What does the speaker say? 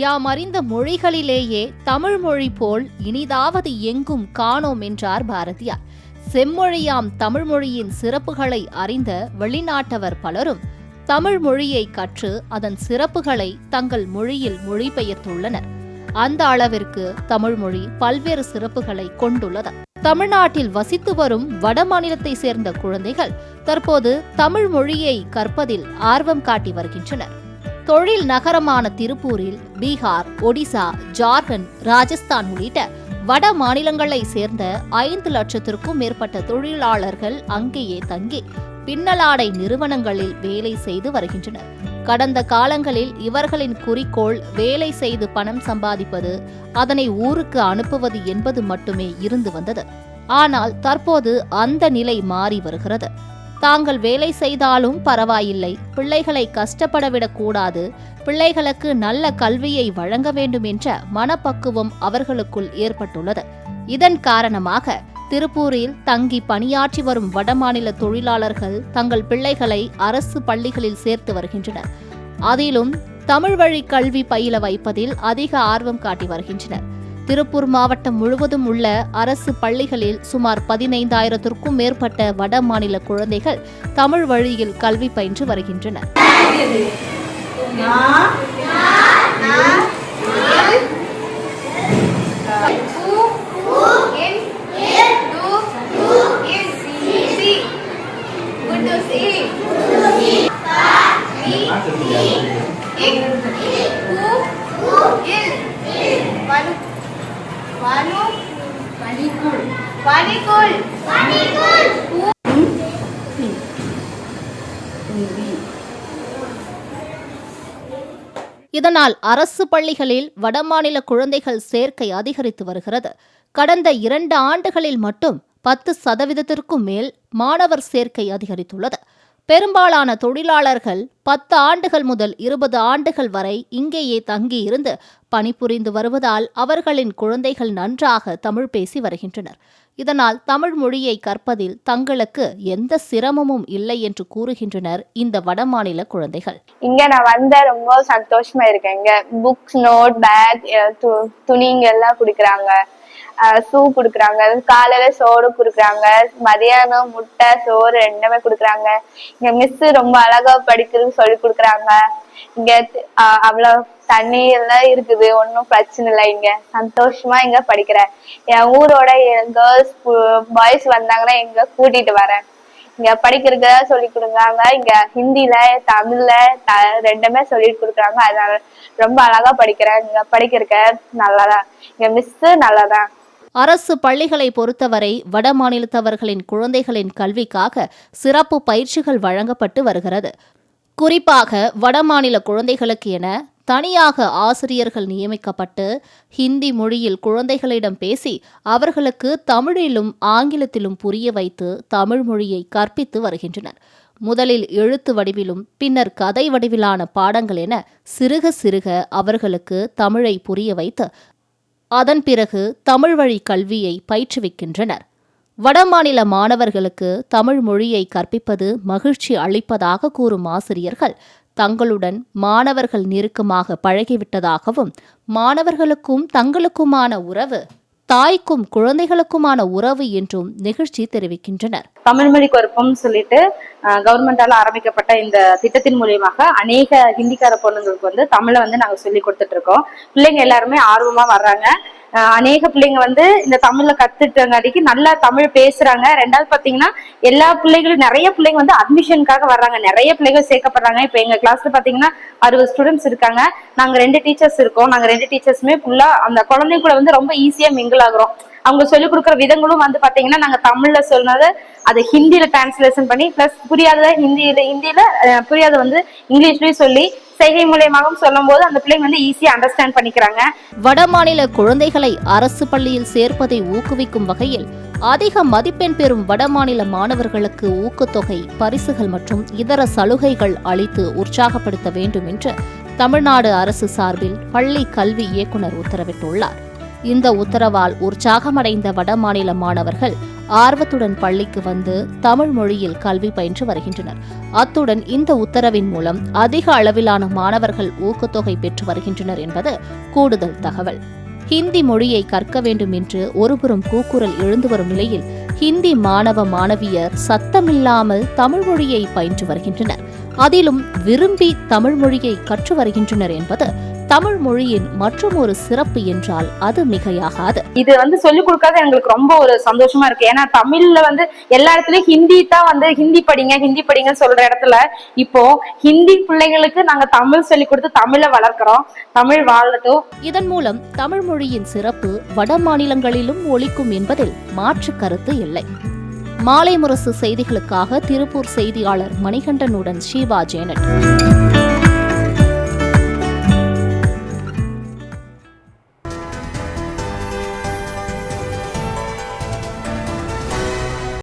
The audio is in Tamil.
யாம் அறிந்த மொழிகளிலேயே தமிழ் மொழி போல் இனிதாவது எங்கும் காணோம் என்றார் பாரதியார். செம்மொழியாம் தமிழ் மொழியின் சிறப்புகளை அறிந்த வெளிநாட்டவர் பலரும் தமிழ் மொழியை கற்று அதன் சிறப்புகளை தங்கள் மொழியில் மொழிபெயர்த்துள்ளனர். அந்த அளவிற்கு தமிழ் மொழி பல்வேறு சிறப்புகளை கொண்டுள்ளது. தமிழ்நாட்டில் வசித்து வரும் வடமாநிலத்தைச் சேர்ந்த குழந்தைகள் தற்போது தமிழ் மொழியை கற்பதில் ஆர்வம் காட்டி வருகின்றனர். தொழில் நகரமான திருப்பூரில் பீகார் ஒடிசா ஜார்க்கண்ட் ராஜஸ்தான் உள்ளிட்ட வட மாநிலங்களை சேர்ந்த ஐந்து லட்சத்திற்கும் மேற்பட்ட தொழிலாளர்கள் அங்கேயே தங்கி பின்னலாடை நிறுவனங்களில் வேலை செய்து வருகின்றனர். கடந்த காலங்களில் இவர்களின் குறிக்கோள் வேலை செய்து பணம் சம்பாதிப்பது அதனை ஊருக்கு அனுப்புவது என்பது மட்டுமே இருந்து வந்தது. ஆனால் தற்போது அந்த நிலை மாறி வருகிறது. தாங்கள் வேலை செய்தாலும் பரவாயில்லை. பிள்ளைகளை கஷ்டப்படவிடக்கூடாது பிள்ளைகளுக்கு நல்ல கல்வியை வழங்க வேண்டும் என்ற மனப்பக்குவம் அவர்களுக்குள் ஏற்பட்டுள்ளது. இதன் காரணமாக திருப்பூரில் தங்கி பணியாற்றி வரும் வடமாநில தொழிலாளர்கள் தங்கள் பிள்ளைகளை அரசு பள்ளிகளில் சேர்த்து வருகின்றனர். அதிலும் தமிழ் வழி கல்வி பயில வைப்பதில் அதிக ஆர்வம் காட்டி வருகின்றனர். திருப்பூர் மாவட்டம் முழுவதும் உள்ள அரசு பள்ளிகளில் சுமார் பதினைந்தாயிரத்திற்கும் மேற்பட்ட வட மாநில குழந்தைகள் தமிழ் வழியில் கல்வி பயின்று வருகின்றனர் பனிக்குள் இதனால் அரசு பள்ளிகளில் வடமாநில குழந்தைகள் சேர்க்கை அதிகரித்து வருகிறது. கடந்த இரண்டு ஆண்டுகளில் மட்டும் பத்து சதவீதத்திற்கும் மேல் மாணவர் சேர்க்கை அதிகரித்துள்ளது. பெரும்பாலான தொழிலாளர்கள் பத்து ஆண்டுகள் முதல் இருபது ஆண்டுகள் வரை இங்கேயே தங்கியிருந்து பணிபுரிந்து வருவதால் அவர்களின் குழந்தைகள் நன்றாக தமிழ் பேசி வருகின்றனர். இதனால் தமிழ் மொழியை கற்பதில் தங்களுக்கு எந்த சிரமமும் இல்லை என்று கூறுகின்றனர் இந்த வடமாநில குழந்தைகள். இங்க நான் வந்த ரொம்ப சந்தோஷமா இருக்கேன். இங்க புக்ஸ் நோட் பேக் துணிங்க எல்லாம் குடுக்கறாங்க. சூ குடுக்குறாங்க. காலையில சோறு குடுக்குறாங்க. மதியானம் முட்டை சோறு ரெண்டுமே குடுக்குறாங்க. இங்க மிஸ் ரொம்ப அழகா படிக்கிறது சொல்லி கொடுக்குறாங்க. இங்க அவ்வளவு தண்ணி எல்லாம் இருக்குது. ஒன்றும் பிரச்சனை இல்லை இங்க. சந்தோஷமா இங்க படிக்கிறேன் என் ஊரோட கேர்ள்ஸ் பாய்ஸ் வந்தாங்கன்னா இங்க கூட்டிட்டு வரேன். இங்க படிக்கிறதா சொல்லி கொடுக்குறாங்க. இங்க ஹிந்தில தமிழ்ல த- ரெண்டுமே சொல்லி கொடுக்குறாங்க. அதனால ரொம்ப அழகா படிக்கிறேன். இங்க படிக்கிறக்க நல்லாதான். இங்க மிஸ் நல்லாதான். அரசு பள்ளிகளை பொறுத்தவரை வட மாநிலத்தவர்களின் குழந்தைகளின் கல்விக்காக சிறப்பு பயிற்சிகள் வழங்கப்பட்டு வருகிறது. குறிப்பாக வடமாநில குழந்தைகளுக்கு என தனியாக ஆசிரியர்கள் நியமிக்கப்பட்டு ஹிந்தி மொழியில் குழந்தைகளிடம் பேசி அவர்களுக்கு தமிழிலும் ஆங்கிலத்திலும் புரிய வைத்து தமிழ் மொழியை கற்பித்து வருகின்றனர். முதலில் எழுத்து வடிவிலும் பின்னர் கதை வடிவிலான பாடங்கள் என சிறுக சிறுக அவர்களுக்கு தமிழை புரிய வைத்து அதன் பிறகு தமிழ் வழி கல்வியை பயிற்றுவிக்கின்றனர். வடமாநில மாணவர்களுக்கு தமிழ் மொழியை கற்பிப்பது மகிழ்ச்சி அளிப்பதாக கூறும் ஆசிரியர்கள் தங்களுடன் மாணவர்கள் நெருக்கமாக பழகிவிட்டதாகவும் மாணவர்களுக்கும் தங்களுக்குமான உறவு தாய்க்கும் குழந்தைகளுக்குமான உறவு என்றும் நிகழ்ச்சி தெரிவிக்கின்றனர். தமிழ் மொழி கற்போம்னு சொல்லிட்டு கவர்மெண்டால ஆரம்பிக்கப்பட்ட இந்த திட்டத்தின் மூலியமாக அநேக ஹிந்திக்கார பொண்ணுங்களுக்கு வந்து தமிழை வந்து நாங்க சொல்லி கொடுத்துட்டு இருக்கோம். பிள்ளைங்க எல்லாருமே ஆர்வமா வர்றாங்க. அநேக பிள்ளைங்க வந்து இந்த தமிழ்ல கத்துட்டங்காட்டிக்கு நல்லா தமிழ் பேசுறாங்க. ரெண்டாவது பாத்தீங்கன்னா எல்லா பிள்ளைகளும் நிறைய பிள்ளைங்க வந்து அட்மிஷனுக்காக வர்றாங்க. நிறைய பிள்ளைகள் சேர்க்கப்படுறாங்க. இப்ப எங்க கிளாஸ்ல பாத்தீங்கன்னா அறுபது ஸ்டூடெண்ட்ஸ் இருக்காங்க. நாங்க ரெண்டு டீச்சர்ஸ் இருக்கோம். நாங்க ரெண்டு டீச்சர்ஸுமே ஃபுல்லா அந்த குழந்தைங்க கூட வந்து ரொம்ப ஈஸியா மிங்கிள் ஆகுறோம். அவங்க சொல்லிக் கொடுக்குற விதங்களும் வந்து பாத்தீங்கன்னா நாங்க தமிழ்ல சொன்னதை அதை ஹிந்தியில டிரான்ஸ்லேஷன் பண்ணி பிளஸ் புரியாத ஹிந்தியில ஹிந்தியில புரியாத வந்து இங்கிலீஷ்லயும் சொல்லி செய்கை மூலியமாகவும் சொல்லும் போது அந்த பிள்ளைங்க வந்து ஈஸியா அண்டர்ஸ்டாண்ட் பண்ணிக்கிறாங்க. வடமாநில குழந்தைகளை அரசு பள்ளியில் சேர்ப்பதை ஊக்குவிக்கும் வகையில் அதிக மதிப்பெண் பெறும் வடமாநில மாணவர்களுக்கு ஊக்கத்தொகை பரிசுகள் மற்றும் இதர சலுகைகள் அளித்து உற்சாகப்படுத்த வேண்டும் என்று தமிழ்நாடு அரசு சார்பில் பள்ளி கல்வி இயக்குனர் உத்தரவிட்டுள்ளார். இந்த உத்தரவால் உற்சாகமடைந்த வடமாநில மாணவர்கள் ஆர்வத்துடன் பள்ளிக்கு வந்து தமிழ் மொழியில் கல்வி பயின்று வருகின்றனர். அத்துடன் இந்த உத்தரவின் மூலம் அதிக அளவிலான மாணவர்கள் ஊக்கத்தொகை பெற்று வருகின்றனர் என்பது கூடுதல் தகவல். ஹிந்தி மொழியை கற்க வேண்டும் என்று ஒருபுறம் கூக்குரல் எழுந்து வரும் நிலையில் ஹிந்தி மாணவ மாணவியர் சத்தமில்லாமல் தமிழ் மொழியை பயின்று வருகின்றனர். அதிலும் விரும்பி தமிழ் மொழியை கற்று வருகின்றனர் என்பது தமிழ் மொழியின் மற்றும் ஒரு சிறப்பு என்றால் அது மிகையாகாது. இது வந்து சொல்லிக் கொடுக்காத எங்களுக்கு ரொம்ப ஒரு சந்தோஷமா இருக்கு. ஏன்னா தமிழ்ல வந்து எல்லா இடத்துலயும் ஹிந்தி தான் வந்து ஹிந்தி படிங்க ஹிந்தி படிங்க சொல்ற இடத்துல இப்போ ஹிந்தி பிள்ளைங்களுக்கு நாங்க தமிழ் சொல்லி கொடுத்து தமிழை வளர்க்குறோம். தமிழ் வாழட்டும். இதன் மூலம் தமிழ் மொழியின் சிறப்பு வட மாநிலங்களிலும் ஒலிக்கும் என்பதில் மாற்று கருத்து இல்லை. மாலை முரசு செய்திகளுக்காக திருப்பூர் செய்தியாளர் மணிகண்டனுடன் ஷீபா ஜேனட்